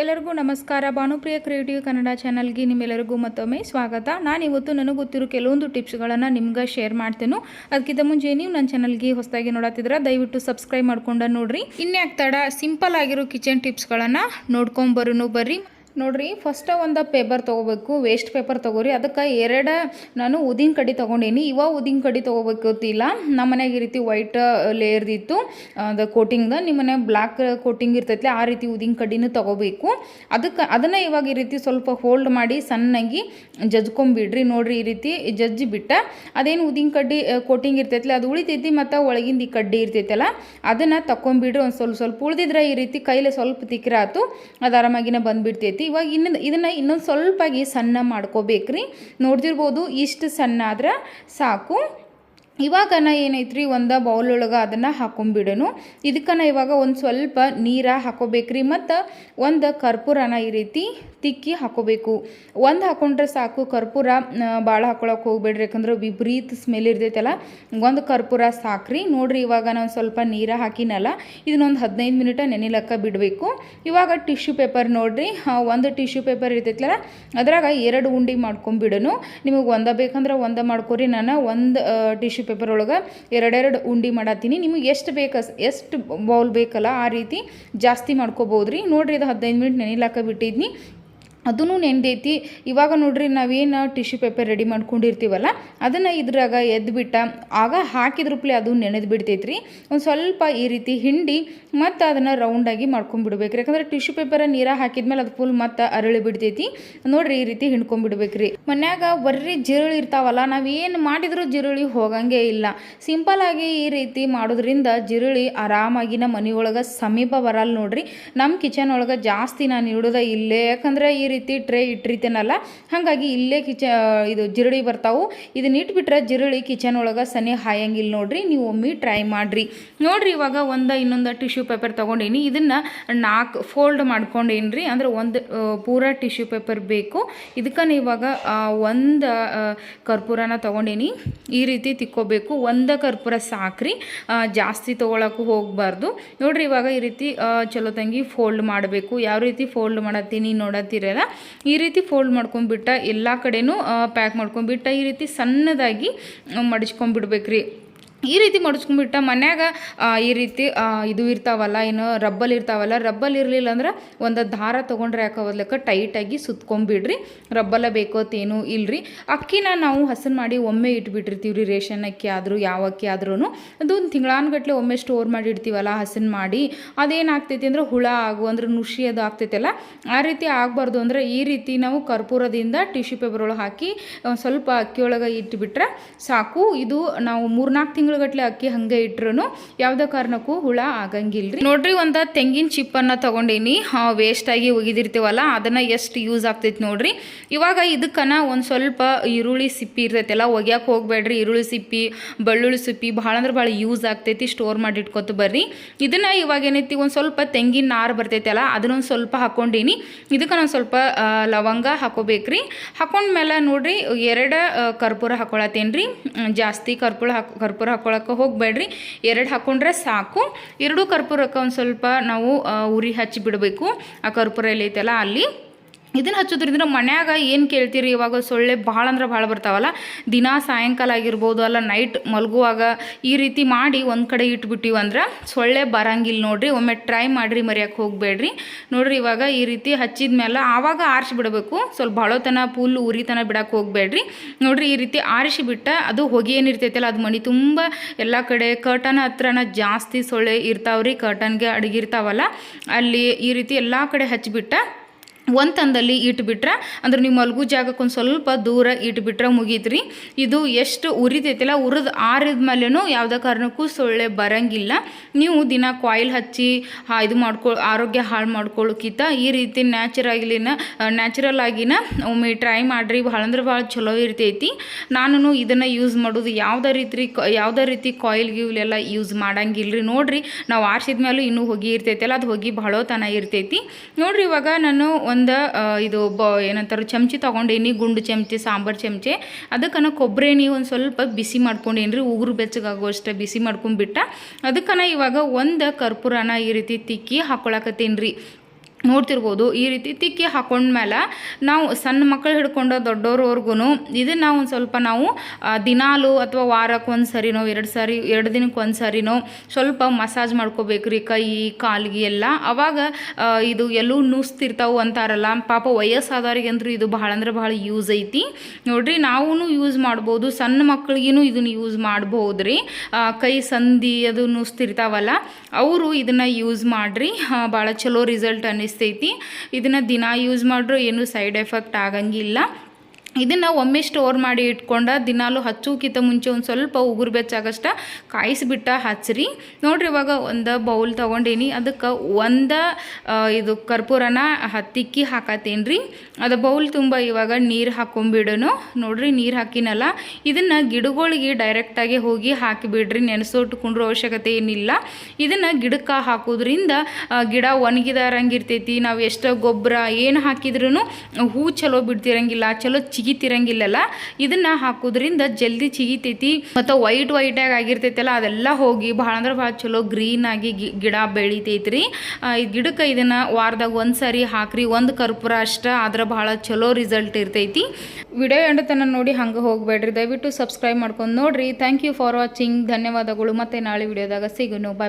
ಎಲ್ಲರಿಗೂ ನಮಸ್ಕಾರ. ಭಾನುಪ್ರಿಯ ಕ್ರಿಯೇಟಿವ್ ಕನ್ನಡ ಚಾನಲ್ಗೆ ನಿಮ್ಮೆಲ್ಲರಿಗೂ ಮತ್ತೊಮ್ಮೆ ಸ್ವಾಗತ. ನಾನು ಇವತ್ತು ನನಗೆ ಗೊತ್ತಿರೋ ಕೆಲವೊಂದು ಟಿಪ್ಸ್ಗಳನ್ನು ನಿಮ್ಗೆ ಶೇರ್ ಮಾಡ್ತೇನೆ. ಅದಕ್ಕಿಂತ ಮುಂಚೆ ನೀವು ನನ್ನ ಚಾನಲ್ಗೆ ಹೊಸದಾಗಿ ನೋಡತ್ತಿದ್ರೆ ದಯವಿಟ್ಟು ಸಬ್ಸ್ಕ್ರೈಬ್ ಮಾಡ್ಕೊಂಡು ನೋಡ್ರಿ. ಇನ್ಯಾಕ್ ತಡ ಸಿಂಪಲ್ ಆಗಿರೋ ಕಿಚನ್ ಟಿಪ್ಸ್ಗಳನ್ನು ನೋಡ್ಕೊಂಬರೋನು ಬರ್ರಿ. ನೋಡ್ರಿ ಫಸ್ಟ್ ಒಂದು ಪೇಪರ್ ತೊಗೋಬೇಕು ವೇಸ್ಟ್ ಪೇಪರ್ ತೊಗೋರಿ. ಅದಕ್ಕೆ ಎರಡು ನಾನು ಉದಿನ ಕಡ್ಡಿ ತೊಗೊಂಡೀನಿ. ಇವ ಉದಿನ ಕಡ್ಡಿ ತೊಗೋಬೇಕಿಲ್ಲ ನಮ್ಮ ಮನೆಯಾಗ ಈ ರೀತಿ ವೈಟ್ ಲೇಯರ್ದಿತ್ತು ಅದು ಕೋಟಿಂಗ್ದ ನಿಮ್ಮ ಮನೆ ಬ್ಲ್ಯಾಕ್ ಕೋಟಿಂಗ್ ಇರ್ತೈತಿ ಆ ರೀತಿ ಉದಿನ ಕಡ್ಡಿನೂ ತೊಗೋಬೇಕು. ಅದಕ್ಕೆ, ಅದನ್ನು ಇವಾಗ ಈ ರೀತಿ ಸ್ವಲ್ಪ ಹೋಲ್ಡ್ ಮಾಡಿ ಸಣ್ಣಗೆ ಜಜ್ಕೊಂಬಿಡ್ರಿ. ನೋಡ್ರಿ, ಈ ರೀತಿ ಜಜ್ಜಿ ಬಿಟ್ಟ, ಅದೇನು ಉದಿನ ಕಡ್ಡಿ ಕೋಟಿಂಗ್ ಇರ್ತೈತಿ ಅದು ಉಳಿತೈತಿ ಮತ್ತು ಒಳಗಿಂದ ಈ ಕಡ್ಡಿ ಇರ್ತೈತಲ್ಲ, ಅದನ್ನು ತಗೊಂಬಿಡ್ರಿ ಒಂದು ಸ್ವಲ್ಪ ಸ್ವಲ್ಪ ಉಳಿದಿದ್ರೆ ಈ ರೀತಿ ಕೈಲೇ ಸ್ವಲ್ಪ ತಿಕ್ಕಿರ ಆತು ಅದು ಆರಾಮಾಗಿನ ಬಂದ್ಬಿಡ್ತೈತಿ. ಇವಾಗ ಇನ್ನೊಂದು ಇದನ್ನು ಇನ್ನೊಂದು ಸ್ವಲ್ಪಾಗಿ ಸಣ್ಣ ಮಾಡ್ಕೋಬೇಕ್ರಿ. ನೋಡ್ತಿರ್ಬೋದು ಇಷ್ಟು ಸಣ್ಣ ಆದ್ರೆ ಸಾಕು. ಇವಾಗ ನಾ ಏನೈತ್ರಿ? ಒಂದು ಬೌಲ್ ಒಳಗೆ ಅದನ್ನು ಹಾಕೊಂಬಿಡೋನು. ಇದಕ್ಕನ ಇವಾಗ ಒಂದು ಸ್ವಲ್ಪ ನೀರ ಹಾಕೋಬೇಕ್ರಿ ಮತ್ತು ಒಂದು ಕರ್ಪೂರನ ಈ ರೀತಿ ತಿಕ್ಕಿ ಹಾಕೋಬೇಕು. ಒಂದು ಹಾಕೊಂಡ್ರೆ ಸಾಕು ಕರ್ಪೂರ ಭಾಳ ಹಾಕೊಳಕ್ಕೆ ಹೋಗ್ಬೇಡ್ರಿ. ಯಾಕಂದ್ರೆ ವಿಪರೀತ ಸ್ಮೆಲ್ ಇರ್ತೈತಲ್ಲ, ಒಂದು ಕರ್ಪೂರ ಸಾಕ್ರಿ. ನೋಡ್ರಿ ಇವಾಗ ನಾನು ಸ್ವಲ್ಪ ನೀರ ಹಾಕಿನಲ್ಲ, ಇದನ್ನೊಂದು ಹದಿನೈದು ಮಿನಿಟ ನೆನಿಲಕ್ಕ ಬಿಡಬೇಕು. ಇವಾಗ ಟಿಶ್ಯೂ ಪೇಪರ್ ನೋಡ್ರಿ ಒಂದು ಟಿಶ್ಯೂ ಪೇಪರ್ ಇರ್ತೈತಲ್ಲ, ಅದ್ರಾಗ ಎರಡು ಉಂಡಿ ಮಾಡ್ಕೊಂಬಿಡೋನು. ನಿಮಗೆ ಒಂದ ಬೇಕಂದ್ರೆ ಒಂದ ಮಾಡ್ಕೊರಿ. ನಾನು ಒಂದು ಟಿಶ್ಯೂ ಪೇಪರ್ ಒಳಗೆ ಎರಡೆರಡು ಉಂಡಿ ಮಾಡತ್ತೀನಿ. ನಿಮಗೆ ಎಷ್ಟು ಬೇಕು, ಎಷ್ಟು ಬೌಲ್ ಬೇಕಲ್ಲ ಆ ರೀತಿ ಜಾಸ್ತಿ ಮಾಡ್ಕೋಬೋದ್ರಿ. ನೋಡ್ರಿ ಇದು ಹದಿನೈದು ಮಿನಿಟ್ ನೆನಿಲಾಕ ಬಿಟ್ಟಿದ್ನಿ. ಅದೂ ನೆಂದೈತಿ. ಇವಾಗ ನೋಡ್ರಿ ನಾವೇನು ಟಿಶ್ಯೂ ಪೇಪರ್ ರೆಡಿ ಮಾಡ್ಕೊಂಡಿರ್ತೀವಲ್ಲ, ಅದನ್ನು ಇದ್ರಾಗ ಎದ್ಬಿಟ್ಟ ಆಗ ಹಾಕಿದ್ರಪ್ಲೆ ಅದು ನೆನೆದು ಬಿಡ್ತೈತ್ರಿ. ಒಂದು ಸ್ವಲ್ಪ ಈ ರೀತಿ ಹಿಂಡಿ ಮತ್ತು ಅದನ್ನು ರೌಂಡಾಗಿ ಮಾಡ್ಕೊಂಡ್ಬಿಡ್ಬೇಕ್ರಿ ಯಾಕಂದ್ರೆ ಟಿಶ್ಯೂ ಪೇಪರ್ ನೀರ ಹಾಕಿದ್ಮೇಲೆ ಅದು ಫುಲ್ ಮತ್ತು ಅರಳಿ ಬಿಡ್ತೈತಿ. ನೋಡ್ರಿ ಈ ರೀತಿ ಹಿಂಡ್ಕೊಂಡ್ಬಿಡ್ಬೇಕ್ರಿ ಮನ್ಯಾಗ ಬರ್ರಿ ಜಿರುಳಿ ಇರ್ತಾವಲ್ಲ, ನಾವೇನು ಮಾಡಿದರೂ ಜಿರುಳಿ ಹೋಗಂಗೆ ಇಲ್ಲ. ಸಿಂಪಲ್ಲಾಗಿ ಈ ರೀತಿ ಮಾಡೋದ್ರಿಂದ ಜಿರುಳಿ ಆರಾಮಾಗಿ ನಮ್ಮ ಮನೆಯೊಳಗೆ ಸಮೀಪ ಬರಲ್ಲ ನೋಡ್ರಿ. ನಮ್ಮ ಕಿಚನ್ ಒಳಗೆ ಜಾಸ್ತಿ ನಾನು ಇಡೋದ ಇಲ್ಲೇ. ಯಾಕಂದ್ರೆ ಈ ರೀತಿ ಟ್ರೇ ಇಟ್ಟಿರ್ತೇನಲ್ಲ, ಹಾಗಾಗಿ ಇಲ್ಲೇ ಕಿಚ ಇದು ಜಿರಳಿ ಬರ್ತಾವು. ಇದನ್ನ ಇಟ್ಬಿಟ್ರೆ ಜಿರಳಿ ಕಿಚನ್ ಒಳಗೆ ಸನಿ ಹಾಯಂಗಿಲ್ಲ ನೋಡ್ರಿ, ನೀವು ಒಮ್ಮೆ ಟ್ರೈ ಮಾಡಿರಿ. ನೋಡ್ರಿ ಇವಾಗ ಒಂದು ಇನ್ನೊಂದು ಟಿಶ್ಯೂ ಪೇಪರ್ ತೊಗೊಂಡೀನಿ. ಇದನ್ನು ನಾಲ್ಕು ಫೋಲ್ಡ್ ಮಾಡ್ಕೊಂಡೇನಿ ರೀ ಅಂದ್ರೆ ಒಂದು ಪೂರ ಟಿಶ್ಯೂ ಪೇಪರ್ ಬೇಕು. ಇದಕ್ಕೆ ಇವಾಗ ಒಂದು ಕರ್ಪೂರನ ತೊಗೊಂಡೀನಿ. ಈ ರೀತಿ ತಿಕ್ಕೋಬೇಕು. ಒಂದು ಕರ್ಪೂರ ಸಾಕ್ರಿ ಜಾಸ್ತಿ ತೊಗೊಳಕ್ಕೂ ಹೋಗಬಾರ್ದು. ನೋಡ್ರಿ ಇವಾಗ ಈ ರೀತಿ ಚಲೋ ತಂಗಿ ಫೋಲ್ಡ್ ಮಾಡಬೇಕು. ಯಾವ ರೀತಿ ಫೋಲ್ಡ್ ಮಾಡತ್ತೀನಿ ನೋಡತ್ತೀರಲ್ಲ ಈ ರೀತಿ ಫೋಲ್ಡ್ ಮಾಡ್ಕೊಂಡ್ಬಿಟ್ಟ ಎಲ್ಲ ಕಡೆನೂ ಪ್ಯಾಕ್ ಮಾಡ್ಕೊಂಡ್ಬಿಟ್ಟ ಈ ರೀತಿ ಸಣ್ಣದಾಗಿ ಮಡಿಚ್ಕೊಂಡ್ಬಿಡ್ಬೇಕ್ರಿ. ಈ ರೀತಿ ಮಡಿಸ್ಕೊಂಡ್ಬಿಟ್ಟ ಮನ್ಯಾಗ ಈ ರೀತಿ ಇದು ಇರ್ತಾವಲ್ಲ, ಏನು ರಬ್ಬಲ್ ಇರ್ತಾವಲ್ಲ, ರಬ್ಬಲ್ ಇರಲಿಲ್ಲ ಅಂದ್ರೆ ಒಂದು ದಾರ ತೊಗೊಂಡ್ರೆ ಯಾಕೆ ಟೈಟಾಗಿ ಸುತ್ಕೊಂಬಿಡ್ರಿ. ರಬ್ಬಲ ಬೇಕೋತೇನು ಇಲ್ರಿ. ಅಕ್ಕಿನ ನಾವು ಹಸನ್ ಮಾಡಿ ಒಮ್ಮೆ ಇಟ್ಬಿಟ್ಟಿರ್ತೀವಿ ರೇಷನ್ ಅಕ್ಕಿ ಆದರೂ, ಯಾವ ಅಕ್ಕಿ ಆದ್ರೂ ಅದು ಒಂದು ತಿಂಗಳಾನ್ಗಟ್ಲೆ ಒಮ್ಮೆ ಸ್ಟೋರ್ ಮಾಡಿ ಇಡ್ತೀವಲ್ಲ ಹಸನ್ ಮಾಡಿ. ಅದೇನಾಗ್ತೈತಿ ಅಂದ್ರೆ ಹುಳ ಆಗು, ಅಂದ್ರೆ ನುಷಿ ಅದು ಆಗ್ತೈತಲ್ಲ, ಆ ರೀತಿ ಆಗಬಾರ್ದು ಅಂದ್ರೆ ಈ ರೀತಿ ನಾವು ಕರ್ಪೂರದಿಂದ ಟಿಶ್ಯೂ ಪೇಪರ್ ಒಳಗೆ ಹಾಕಿ ಸ್ವಲ್ಪ ಅಕ್ಕಿಯೊಳಗೆ ಇಟ್ಬಿಟ್ರೆ ಸಾಕು. ಇದು ನಾವು ಮೂರ್ನಾಲ್ಕು ತಿಂಗಳು ತಿಂಗಳಗಟ್ಲೆ ಅಕ್ಕಿ ಹಂಗೆ ಇಟ್ರು ಯಾವುದೇ ಕಾರಣಕ್ಕೂ ಹುಳ ಆಗಂಗಿಲ್ರಿ. ನೋಡ್ರಿ ಒಂದು ತೆಂಗಿನ ಚಿಪ್ಪನ್ನು ತೊಗೊಂಡೀನಿ. ವೇಸ್ಟ್ ಆಗಿ ಒಗಿದಿರ್ತೀವಲ್ಲ, ಅದನ್ನು ಎಷ್ಟು ಯೂಸ್ ಆಗ್ತೈತಿ ನೋಡ್ರಿ. ಇವಾಗ ಇದಕ್ಕನ ಒಂದು ಸ್ವಲ್ಪ ಈರುಳ್ಳಿ ಸಿಪ್ಪಿ ಇರ್ತೈತಲ್ಲ, ಒಗ್ಯಾಕೆ ಹೋಗ್ಬೇಡ್ರಿ. ಈರುಳ್ಳಿ ಸಿಪ್ಪಿ, ಬೆಳ್ಳುಳ್ಳಿ ಸಿಪ್ಪಿ ಭಾಳ ಅಂದ್ರೆ ಭಾಳ ಯೂಸ್ ಆಗ್ತೈತಿ ಸ್ಟೋರ್ ಮಾಡಿ ಇಟ್ಕೊತ ಬರ್ರಿ. ಇದನ್ನು ಇವಾಗ ಏನೈತಿ, ಒಂದು ಸ್ವಲ್ಪ ತೆಂಗಿನ ನಾರು ಬರ್ತೈತಲ್ಲ, ಅದನ್ನೊಂದು ಸ್ವಲ್ಪ ಹಾಕೊಂಡಿನಿ. ಇದಕ್ಕೆ ನಾನು ಸ್ವಲ್ಪ ಲವಂಗ ಹಾಕೋಬೇಕ್ರಿ. ಹಾಕೊಂಡ್ಮೇಲೆ ನೋಡ್ರಿ, ಎರಡು ಕರ್ಪೂರ ಹಾಕೊಳತ್ತೇನ್ರಿ. ಜಾಸ್ತಿ ಕರ್ಪೂರ ಹಾಕ್, ಕರ್ಪೂರ ಹಾಕೊಳಕ್ಕೆ ಹೋಗಬೇಡ್ರಿ. ಎರಡು ಹಾಕೊಂಡ್ರೆ ಸಾಕು. ಎರಡೂ ಕರ್ಪೂರಕ್ಕೆ ಒಂದು ಸ್ವಲ್ಪ ನಾವು ಉರಿ ಹಚ್ಚಿ ಬಿಡಬೇಕು. ಆ ಕರ್ಪೂರ ಎಲ್ಲೈತಲ್ಲ ಅಲ್ಲಿ ಇದನ್ನು ಹಚ್ಚೋದ್ರಿಂದ ಮನ್ಯಾಗ ಏನು ಕೇಳ್ತೀರಿ? ಇವಾಗ ಸೊಳ್ಳೆ ಭಾಳ ಅಂದ್ರೆ ಭಾಳ ಬರ್ತಾವಲ್ಲ? ದಿನ ಸಾಯಂಕಾಲ ಆಗಿರ್ಬೋದು, ಅಲ್ಲ ನೈಟ್ ಮಲಗುವಾಗ ಈ ರೀತಿ ಮಾಡಿ ಒಂದು ಕಡೆ ಇಟ್ಬಿಟ್ಟಿವಿ ಅಂದ್ರೆ ಸೊಳ್ಳೆ ಬರಂಗಿಲ್ಲ ನೋಡಿರಿ. ಒಮ್ಮೆ ಟ್ರೈ ಮಾಡಿರಿ ಮರೆಯೋಕ್ಕೆ ಹೋಗಬೇಡ್ರಿ. ನೋಡ್ರಿ ಇವಾಗ ಈ ರೀತಿ ಹಚ್ಚಿದ ಮೇಲೆ ಆವಾಗ ಆರಿಸಿ ಬಿಡಬೇಕು. ಸ್ವಲ್ಪ ಭಾಳೋತನ ಪುಲ್ಲು ಉರಿತನ ಬಿಡಕ್ಕೆ ಹೋಗಬೇಡ್ರಿ. ನೋಡ್ರಿ ಈ ರೀತಿ ಆರಿಸಿ ಬಿಟ್ಟ ಅದು ಹೊಗೆ ಏನಿರ್ತೈತಲ್ಲ ಅದು ಮನೆ ತುಂಬ ಎಲ್ಲ ಕಡೆ ಕರ್ಟನ್ ಹತ್ರನ ಜಾಸ್ತಿ ಸೊಳ್ಳೆ ಇರ್ತಾವ್ರಿ. ಕರ್ಟನ್ಗೆ ಅಡಗಿರ್ತಾವಲ್ಲ, ಅಲ್ಲಿ ಈ ರೀತಿ ಎಲ್ಲ ಕಡೆ ಹಚ್ಚಿಬಿಟ್ಟ ಒಂದು ತಂದಲ್ಲಿ ಇಟ್ಬಿಟ್ರೆ, ಅಂದ್ರೆ ನೀವು ಮಲಗು ಜಾಗಕ್ಕೆ ಒಂದು ಸ್ವಲ್ಪ ದೂರ ಇಟ್ಬಿಟ್ರೆ ಮುಗೀತ್ರಿ. ಇದು ಎಷ್ಟು ಉರಿತೈತಿಲ್ಲ, ಉರಿದು ಆರಿದ ಮೇಲೂ ಯಾವುದೇ ಕಾರಣಕ್ಕೂ ಸೊಳ್ಳೆ ಬರಂಗಿಲ್ಲ. ನೀವು ದಿನ ಕಾಯಿಲ್ ಹಚ್ಚಿ ಇದು ಮಾಡ್ಕೊ, ಆರೋಗ್ಯ ಹಾಳು ಮಾಡ್ಕೊಳ್ಳೋಕ್ಕಿಂತ ಈ ರೀತಿ ನ್ಯಾಚುರಾಗಿಲಿನ ನ್ಯಾಚುರಲ್ ಆಗಿನ ಒಮ್ಮೆ ಟ್ರೈ ಮಾಡಿರಿ, ಭಾಳ ಅಂದ್ರೆ ಭಾಳ ಚಲೋ ಇರ್ತೈತಿ. ನಾನು ಇದನ್ನು ಯೂಸ್ ಮಾಡೋದು ಯಾವುದೇ ರೀತಿ ಯಾವುದೇ ರೀತಿ ಕಾಯಿಲ್ ಗೀವ್ಲೆಲ್ಲ ಯೂಸ್ ಮಾಡಂಗಿಲ್ಲ ರೀ ನೋಡಿರಿ, ನಾವು ಆರಿಸಿದ ಮೇಲೂ ಇನ್ನೂ ಹೊಗೆ ಇರ್ತೈತಲ್ಲ, ಅದು ಹೋಗಿ ಭಾಳ ತನ ಇರ್ತೈತಿ. ನೋಡಿರಿ ಇವಾಗ ನಾನು ಒಂದು ಇದು ಬ, ಏನಂತಾರೆ ಚಮಚಿ ತೊಗೊಂಡೇನಿ, ಗುಂಡು ಚಮಚಿ, ಸಾಂಬಾರು ಚಮಚೆ. ಅದಕ್ಕನ ಕೊಬ್ಬರಿ ಎಣ್ಣೆ ಒಂದು ಸ್ವಲ್ಪ ಬಿಸಿ ಮಾಡ್ಕೊಂಡೇನಿ ರೀ ಉಗುರು ಬೆಚ್ಚಗಾಗುವಷ್ಟು ಬಿಸಿ ಮಾಡ್ಕೊಂಡ್ಬಿಟ್ಟ. ಅದಕ್ಕನ ಇವಾಗ ಒಂದು ಕರ್ಪೂರನ ಈ ರೀತಿ ತಿಕ್ಕಿ ಹಾಕೊಳಕತ್ತೀನಿ ರೀ ನೋಡ್ತಿರ್ಬೋದು, ಈ ರೀತಿ ತಿಕ್ಕಿ ಹಾಕೊಂಡ್ಮೇಲೆ ನಾವು ಸಣ್ಣ ಮಕ್ಕಳು ಹಿಡ್ಕೊಂಡು ದೊಡ್ಡವ್ರವ್ರಿಗೂ ಇದನ್ನು ಒಂದು ಸ್ವಲ್ಪ ನಾವು ದಿನಾಲು ಅಥವಾ ವಾರಕ್ಕೆ ಒಂದು ಸರಿನೋ, ಎರಡು ಸಾರಿ, ಎರಡು ದಿನಕ್ಕೆ ಒಂದು ಸರಿನೋ ಸ್ವಲ್ಪ ಮಸಾಜ್ ಮಾಡ್ಕೋಬೇಕು ರೀ ಕೈ, ಕಾಲಿಗೆ ಎಲ್ಲ. ಅವಾಗ ಇದು ಎಲ್ಲೂ ನುಸ್ತಿರ್ತಾವೆ ಅಂತಾರಲ್ಲ. ಪಾಪ ವಯಸ್ಸಾದವ್ರಿಗಂತೂ ಇದು ಭಾಳ ಅಂದ್ರೆ ಭಾಳ ಯೂಸ್ ಐತಿ. ನೋಡ್ರಿ ನಾವೂ ಯೂಸ್ ಮಾಡ್ಬೋದು, ಸಣ್ಣ ಮಕ್ಕಳಿಗೂ ಇದನ್ನು ಯೂಸ್ ಮಾಡ್ಬೋದು ರೀ. ಕೈ ಸಂಧಿ ಅದು ನುಸ್ತಿರ್ತಾವಲ್ಲ, ಅವರು ಇದನ್ನು ಯೂಸ್ ಮಾಡಿರಿ. ಭಾಳ ಚಲೋ ರಿಸಲ್ಟ್ ಅನ್ನಿಸ್ತೈತಿ ಇದನ್ನು ದಿನ ಯೂಸ್ ಮಾಡ್ರು ಏನು ಸೈಡ್ ಎಫೆಕ್ಟ್ ಆಗಂಗಿಲ್ಲ. ಇದನ್ನು ಒಮ್ಮೆ ಸ್ಟೋರ್ ಮಾಡಿ ಇಟ್ಕೊಂಡ ದಿನಾಲು ಹಚ್ಚೋಕ್ಕಿಂತ ಮುಂಚೆ ಒಂದು ಸ್ವಲ್ಪ ಉಗುರು ಬೆಚ್ಚಾಗಷ್ಟ ಕಾಯಿಸಿಬಿಟ್ಟ ಹಚ್ಚಿರಿ ನೋಡ್ರಿ ಇವಾಗ ಒಂದು ಬೌಲ್ ತೊಗೊಂಡೇನಿ. ಅದಕ್ಕೆ ಒಂದು ಇದು ಕರ್ಪೂರನ ಹತ್ತಿಕ್ಕಿ ಹಾಕತ್ತೇನೆ ರೀ ಅದು ಬೌಲ್ ತುಂಬ ಇವಾಗ ನೀರು ಹಾಕೊಂಬಿಡೋನು. ನೋಡ್ರಿ ನೀರು ಹಾಕಿನಲ್ಲ. ಇದನ್ನು ಗಿಡಗಳಿಗೆ ಡೈರೆಕ್ಟಾಗಿ ಹೋಗಿ ಹಾಕಿಬಿಡ್ರಿ. ನೆನೆಸೋಟ್ಕೊಂಡ್ರು ಅವಶ್ಯಕತೆ ಏನಿಲ್ಲ. ಇದನ್ನು ಗಿಡಕ್ಕೆ ಹಾಕೋದ್ರಿಂದ ಗಿಡ ಒಣಗಿದಾರಂಗಿರ್ತೈತಿ. ನಾವು ಎಷ್ಟೋ ಗೊಬ್ಬರ ಏನು ಹಾಕಿದ್ರೂ ಹೂ ಚಲೋ ಬಿಡ್ತಿರಂಗಿಲ್ಲ. ಚಲೋ ಚಿಗಿತಿರಂಗಿಲ್ಲಲ್ಲ? ಇದನ್ನು ಹಾಕೋದ್ರಿಂದ ಜಲ್ದಿ ಚಿಗಿತೈತಿ ಮತ್ತು ವೈಟ್ ವೈಟಾಗಿ ಆಗಿರ್ತೈತಲ್ಲ, ಅದೆಲ್ಲ ಹೋಗಿ ಭಾಳ ಅಂದ್ರೆ ಭಾಳ ಚಲೋ ಗ್ರೀನ್ ಆಗಿ ಗಿಡ ಬೆಳಿತೈತ್ರಿ. ಈ ಗಿಡಕ್ಕೆ ಇದನ್ನು ವಾರದಾಗ ಒಂದು ಸರಿ ಹಾಕ್ರಿ, ಒಂದು ಕರ್ಪೂರ ಅಷ್ಟ, ಆದ್ರೆ ಭಾಳ ಚಲೋ ರಿಸಲ್ಟ್ ಇರ್ತೈತಿ. ವಿಡಿಯೋ ಎಂಡತನ ನೋಡಿ ಹಂಗೆ ಹೋಗಬೇಡ್ರಿ, ದಯವಿಟ್ಟು ಸಬ್ಸ್ಕ್ರೈಬ್ ಮಾಡ್ಕೊಂಡು ನೋಡ್ರಿ. ಥ್ಯಾಂಕ್ ಯು ಫಾರ್ ವಾಚಿಂಗ್ ಧನ್ಯವಾದಗಳು. ಮತ್ತೆ ನಾಳೆ ವಿಡಿಯೋದಾಗ ಸಿಗೋಣ. ಬಾಯ್